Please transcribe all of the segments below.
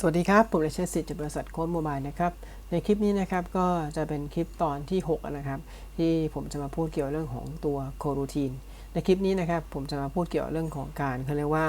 สวัสดีครับ ผมเลเชสิทธิ์จากบริษัทโค้ดโมบายนะครับ ในคลิปนี้นะครับก็จะเป็นคลิปตอนที่ 6 นะครับ ที่ผมจะมาพูดเกี่ยวเรื่องของตัวโครูทีน ในคลิปนี้นะครับผมจะมาพูดเกี่ยวเรื่องของการเขาเรียกว่า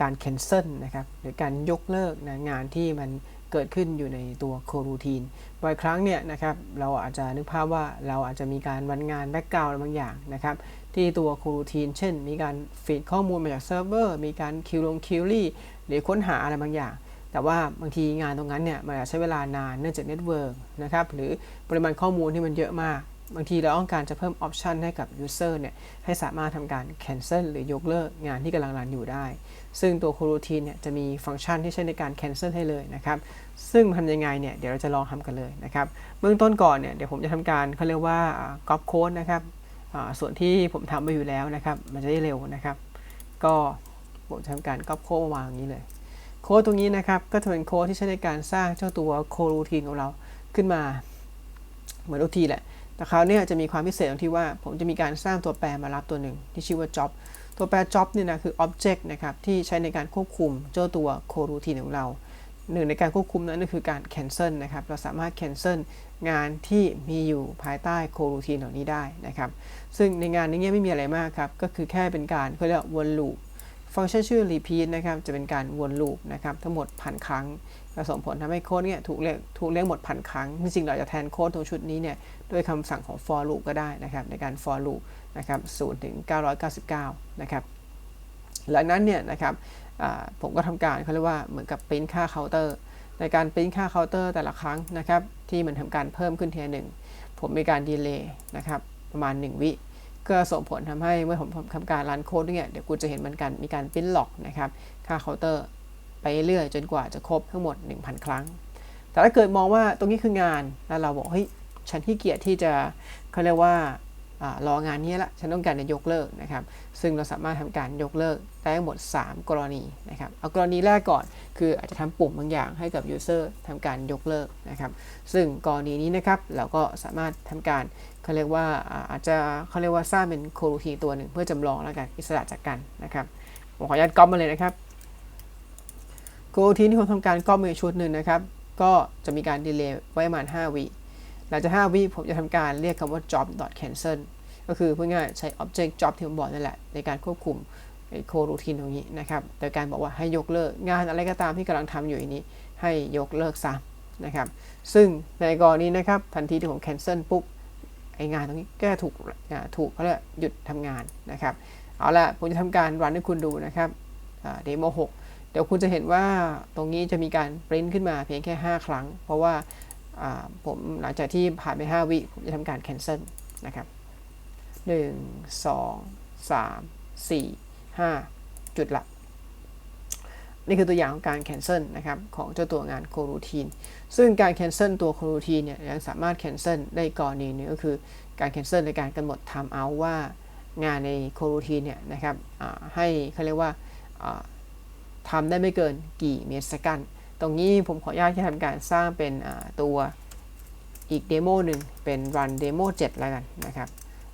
การ cancel นะครับหรือการยกเลิกนะงานที่มันเกิดขึ้นอยู่ในตัวโครูทีนบ่อยครั้งเนี่ยนะครับเราอาจจะนึกภาพว่าเราอาจจะมีการวันงานแบ็กกราวด์บางอย่างนะครับ ที่ตัวโครูทีน เช่น มีการฟีดข้อมูลมาจากเซิร์ฟเวอร์ มีการคิวลงคิวรี่หรือค้นหาอะไรบางอย่าง แต่ว่าบางทีงานตรงนั้นเนี่ยมันอาจใช้เวลานานเนื่องจากเน็ตเวิร์กนะครับ หรือปริมาณข้อมูลที่มันเยอะมาก บางทีเราต้องการจะเพิ่มออปชันให้กับยูเซอร์เนี่ย ให้สามารถทำการ cancel หรือยกเลิกงานที่กำลังรันอยู่ได้ ซึ่งตัวโครูทีนเนี่ยจะมีฟังก์ชันที่ใช้ในการ cancel ให้เลยนะครับ ซึ่งทำยังไงเนี่ยเดี๋ยวเราจะลองทำกันเลยนะครับ เบื้องต้นก่อนเนี่ยเดี๋ยวผมจะทำการเขาเรียกว่าก๊อปโค้ดนะครับ ส่วนที่ผมทำไปอยู่แล้วนะครับ มันจะได้เร็วนะครับ ก็ผมจะทำการก๊อปโค้ดวางอย่างนี้เลย โค้ดตรงนี้นะครับ ก็จะเป็นโค้ดที่ใช้ในการสร้างเจ้าตัวโครูทีนของเราขึ้นมา เหมือนทุกทีแหละ แต่คราวนี้จะมีความพิเศษตรงที่ว่า ผมจะมีการสร้างตัวแปรมารับตัวหนึ่งที่ชื่อว่า job ตัวแปร job เนี่ยนะคือ object นะครับที่ใช้ในการควบคุมเจ้าตัวโครูทีนของเราหนึ่งในการควบคุมนั้นก็คือการ cancel นะครับ เราสามารถ cancel งานที่มีอยู่ภายใต้โครูทีนเหล่านี้ได้นะครับ ซึ่งในงานนี้ไม่มีอะไรมากครับ ก็คือแค่เป็นการเขาเรียกวนลูปฟังก์ชันชื่อ repeat นะครับ จะเป็นการวนลูปนะครับทั้งหมดพันครั้งจะส่งผลทำให้โค้ดเนี่ยถูกเรียกถูกเรียกหมดพันครั้ง จริงๆ เราจะแทนโค้ดตรงชุดนี้เนี่ยด้วยคำสั่งของ for loop ก็ได้นะครับในการ for loop นะครับ0ถึง 999 นะครับ หลังนั้นเนี่ยนะครับผมก็ทำการเขาเรียกว่าเหมือนกับปริ้นค่าเคาน์เตอร์ ในการปริ้นค่าเคาน์เตอร์แต่ละครั้งนะครับ ที่มันทำการเพิ่มขึ้นเทีหนึ่งผมมีการดีเลย์นะครับประมาณ 1 วิก็ส่งผลทำให้เมื่อผมทำการรันโค้ดเนี่ยเดี๋ยวกูจะเห็นมันกันมีการปริ้นหลอกนะครับค่าเคาน์เตอร์ไปเรื่อยจนกว่าจะครบทั้งหมด 1,000 ครั้ง แต่ถ้าเกิดมองว่าตรงนี้คืองานแล้วเราบอกเฮ้ยฉันที่เกียจที่จะเขาเรียกว่ารองานนี้ละฉันต้องการจะยกเลิกนะครับ ซึ่งเราสามารถทำการยกเลิกได้ทั้งหมด 3 กรณีนะครับเอากรณีแรกก่อน คืออาจจะทำปุ่มบางอย่างให้กับยูเซอร์ทำการยกเลิกนะครับ ซึ่งกรณีนี้นะครับเราก็สามารถทำการเขาเรียกว่าอาจจะเขาเรียกว่าสร้างเป็นโคโรทีตัวหนึ่งเพื่อจำลองแล้วกันอิสระจากกันนะครับผมขออนุญาตก๊อปมาเลยนะครับโคโรทีที่ผมทำการก๊อปมาชุดหนึ่งนะครับ ก็จะมีการดีเลย์ไว้ประมาณ 5 วิหลังจาก 5 วิผมจะทำการเรียกคำว่า job cancel ก็คือเพูดง่ายใช้ object job ที่ผมบอกนั่นแหละในการควบคุม โครูทีนตรงนี้นะครับโดยการบอกว่าให้ยกเลิกงานอะไรก็ตามที่กำลังทำอยู่นี้ให้ยกเลิกซะนะครับ ซึ่งในกรณีนะครับทันทีที่ผม cancel ปุ๊บไองานตรงนี้ก็ถูกถูกเขาเรียกหยุดทำงานนะครับ เอาละผมจะทำการรันให้คุณดูนะครับเดโม6เดี๋ยวคุณจะเห็นว่าตรงนี้จะมีการปริ้นขึ้นมาเพียงแค่ 5 ครั้ง เพราะว่าผมหลังจากที่ผ่านไป 5 วิผมจะทำการ cancel นะครับ 1 2 3 4 5 จุดละนี่คือตัวอย่างของการ cancel นะครับของเจ้าตัวงาน coroutine ซึ่งการ cancel ตัว coroutine เนี่ยยังสามารถ cancel ได้กรณีนึงก็คือการ cancel ในการกำหนด time out ว่างานใน coroutine เนี่ยนะครับให้เขาเรียกว่าทำได้ไม่เกินกี่เมตรสกัน ตรงนี้ผมขออนุญาตที่ทำการสร้างเป็นตัวอีกเดโมหนึ่งเป็น run demo 7แล้วกันนะครับ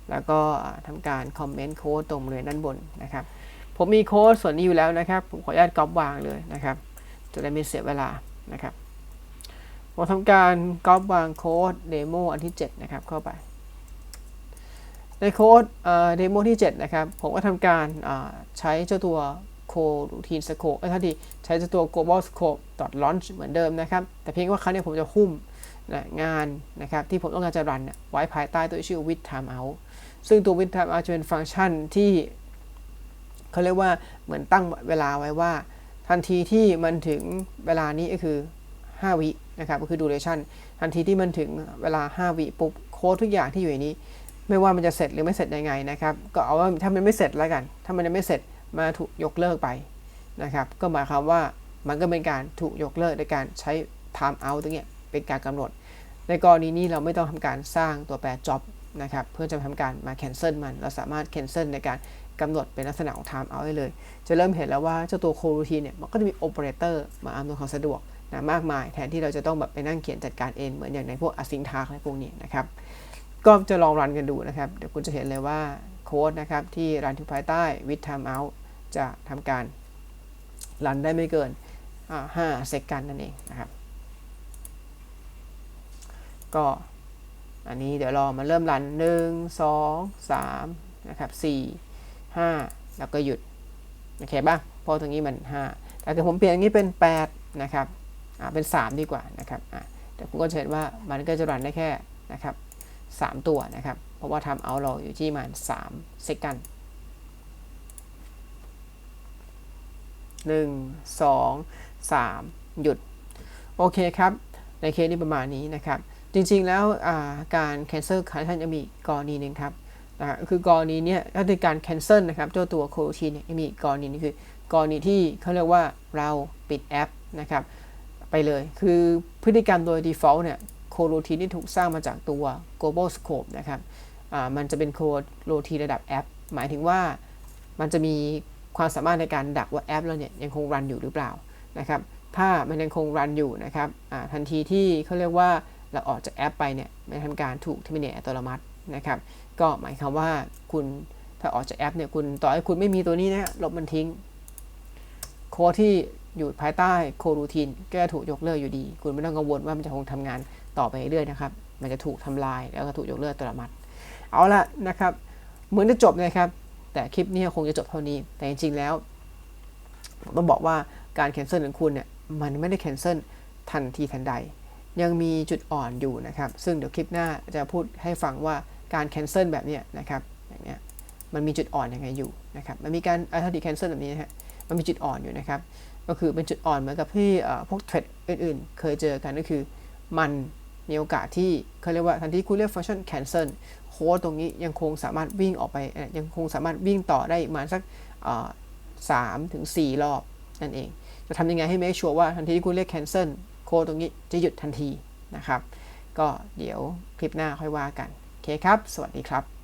แล้วก็ทำการคอมเมนต์โค้ดตรงบริเวณด้านบนนะครับ ผมมีโค้ดส่วนนี้อยู่แล้วนะครับ ผมขออนุญาตก๊อปวางเลยนะครับ จะได้ไม่เสียเวลานะครับผมทำการก๊อปวางโค้ดเดโมอันที่ 7 นะครับ เข้าไป ในโค้ดเดโมที่ 7 นะครับ ผมก็ทำการใช้เจ้าตัวโครูทีนสโคปถ้าดีใช้เจ้าตัว global scope launch เหมือนเดิมนะครับ แต่เพียงว่าครั้งนี้ผมจะหุ้มนะงานนะครับที่ผมต้องการจะรันไว้ภายใต้ตัวชื่อ with timeout ซึ่งตัว with timeout จะเป็นฟังก์ชันที่ เขาเรียกว่าเหมือนตั้งเวลาไว้ว่า ทันทีที่มันถึงเวลานี้ก็คือ 5 วินะครับก็คือ duration ทันทีที่มันถึงเวลา 5 วิปุ๊บโค้ดทุกอย่างที่อยู่ในนี้ ไม่ว่ามันจะเสร็จหรือไม่เสร็จยังไงนะครับก็เอาว่าถ้ามันไม่เสร็จแล้วกัน ถ้ามันยังไม่เสร็จมาถูกยกเลิกไปนะครับก็หมายความว่ามันก็เป็นการถูกยกเลิกในการใช้ time out ตรงนี้เป็นการกำหนด ในกรณีนี้เราไม่ต้องทำการสร้างตัวแปร job นะครับเพื่อจะทำการมา cancel มัน เราสามารถ cancel ในการ กำหนดเป็นลักษณะของ time out ได้เลย จะเริ่มเห็นแล้วว่าเจ้าตัว coroutine เนี่ยมันก็จะมี operator มาอำนวยความสะดวกนะมากมาย แทนที่เราจะต้องแบบไปนั่งเขียนจัดการเองเหมือนอย่างในพวก async task อะไรพวกนี้นะครับ ก็จะลองรันกันดูนะครับ เดี๋ยวคุณจะเห็นเลยว่าโค้ดนะครับที่รันที่ภายใต้ with time out จะทำการรันได้ไม่เกินห้าเซกันนั่นเองนะครับก็อันนี้เดี๋ยวรอมาเริ่มรัน 1 2 3นะครับ4 5 แล้วก็หยุด โอเคป่ะเพราะตรงนี้มัน 5 แต่ถ้าผมเปลี่ยนอย่างนี้เป็น 8 นะครับอ่าเป็น 3 ดีกว่านะครับอ่าแต่คุณก็จะเห็นว่ามันก็จะรันได้แค่นะครับ3ตัวนะครับ เพราะว่าทำเอาเราอยู่ที่มัน3เซกันหนึ่งสองสามหยุด โอเคครับ ในเคสนี้ประมาณนี้นะครับ จริงๆแล้วการ cancel ค a ท่านจะมีกรณีหนึ่งครับ นะคือกรณีเนี้ยก็คือการ cancel นะครับเจ้าตัวโคโรทีนเนี่ยมีกรณีนี้คือกรณีที่เขาเรียกว่าเราปิดแอปนะครับไปเลยคือพฤติกรรมโดย default เนี่ยโคโรทีนที่ถูกสร้างมาจากตัว global scope นะครับมันจะเป็นโคโรทีนระดับแอป หมายถึงว่ามันจะมีความสามารถในการดักว่าแอปเราเนี่ยยังคงรันอยู่หรือเปล่านะครับถ้ามันยังคงรันอยู่นะครับทันทีที่เขาเรียกว่าเราออกจากแอปไปเนี่ยมันทำการถูกทิมิเนตอัตโนมัติ นะครับ ก็หมายความว่าคุณถ้าออกจากแอปเนี่ยคุณต่อให้คุณไม่มีตัวนี้นะลบมันทิ้ง โค้ดที่อยู่ภายใต้โครูทีนก็ถูกยกเลิกอยู่ดี คุณไม่ต้องกังวลว่ามันจะคงทำงานต่อไปเรื่อยนะครับ มันจะถูกทำลายแล้วก็ถูกยกเลิกอัตโนมัติเอาละนะครับ เหมือนจะจบนะครับ แต่คลิปนี้คงจะจบเท่านี้ แต่จริงๆแล้วผมต้องบอกว่าการแคนเซิลของคุณเนี่ยมันไม่ได้แคนเซิลทันทีทันใด ยังมีจุดอ่อนอยู่นะครับ ซึ่งเดี๋ยวคลิปหน้าจะพูดให้ฟังว่า การแคนเซิลแบบนี้นะครับอย่างเนี้ยมันมีจุดอ่อนยังไงอยู่นะครับมันมีการอัลติแคนเซิลแบบนี้นะฮะมันมีจุดอ่อนอยู่นะครับ ก็คือเป็นจุดอ่อนเหมือนกับที่พวกเทรดอื่นๆ เคยเจอกันก็คือ มันมีโอกาสที่เขาเรียกว่าทันทีคุณเรียกฟังก์ชัน cancel โค้ดตรงนี้ยังคงสามารถวิ่งออกไปยังคงสามารถวิ่งต่อได้ประมาณสักสามถึงสี่รอบนั่นเอง จะทำยังไงให้ make sure ว่าทันทีที่คุณเรียก cancel โค้ดตรงนี้จะหยุดทันทีนะครับ ก็เดี๋ยวคลิปหน้าค่อยว่ากัน เคครับ สวัสดีครับ